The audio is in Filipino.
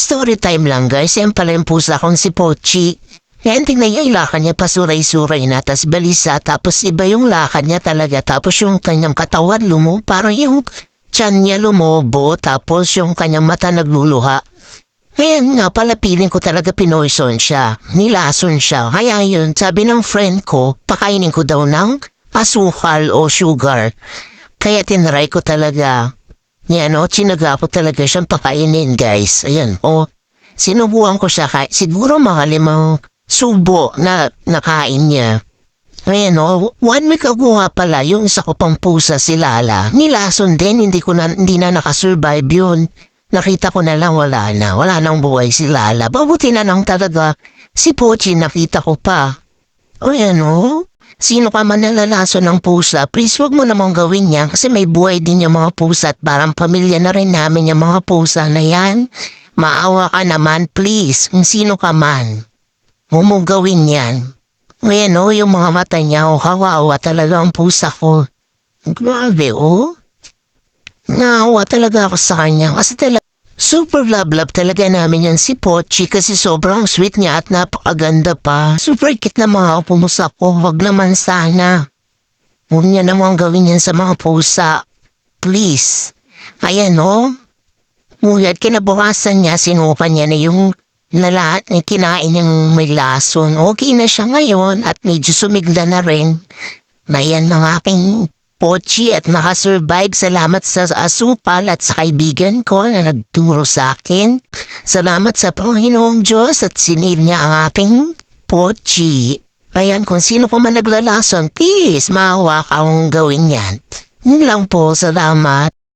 Story time lang guys, yan pala yung pusa kong si Pochi. Yan, tingnan niya yung lakad niya, pasuray-suray na, tas balisa, tapos iba yung lakad niya talaga, tapos yung kanyang katawan lumo, parang yung tiyan niya lumobo, tapos yung kanyang mata nagluluha. Ngayon nga pala piling ko talaga pinoison siya, nilason siya, kaya yun, sabi ng friend ko, pakainin ko daw ng asukal o sugar. Kaya tinry ko talaga, yan o, chinaga ko talaga siyang pakainin guys, ayan, o, sinubukan ko siya kahit siguro mga limang subo na nakain niya. Ayan o, one week ago nga pala, yung isa ko pang pusa si Lala. Nilason din, hindi ko na, hindi na nakasurvive yun. Nakita ko na lang wala na, wala nang buhay si Lala. Mabuti na lang talaga, si Pochi nakita ko pa. O yan o, sino ka man nalalaso ng pusa, please wag mo namang gawin yan kasi may buhay din yung mga pusa at parang pamilya na rin namin yung mga pusa na yan. Maawa ka naman, please, kung sino ka man. Huwag mo gawin yan. Ngayon o, yung mga mata niya, o kawawa talaga ang pusa ko. Grabe o. Naawa talaga ako sa kanya kasi talaga super love love talaga namin yan si Pochi kasi sobrang sweet niya at napakaganda pa. Super cute na mga pumusa ko, wag naman sana. Huwag niya naman gawin yan sa mga pusa. Please. Ayan o. Ngunit kinabukasan niya, sinuka niya na yung na lahat ng kinain niyang may lason. Okay na siya ngayon at medyo sumigla na rin. Na yan ng aking pochi at nakasurvive. Salamat sa asupal at sa kaibigan ko na nagturo sa akin. Salamat sa Panginoong Diyos at sinil niya ang aking pochi. Ayan, kung sino pa man naglalason, please, maawa ka akong gawin yan. Yun lang po, salamat.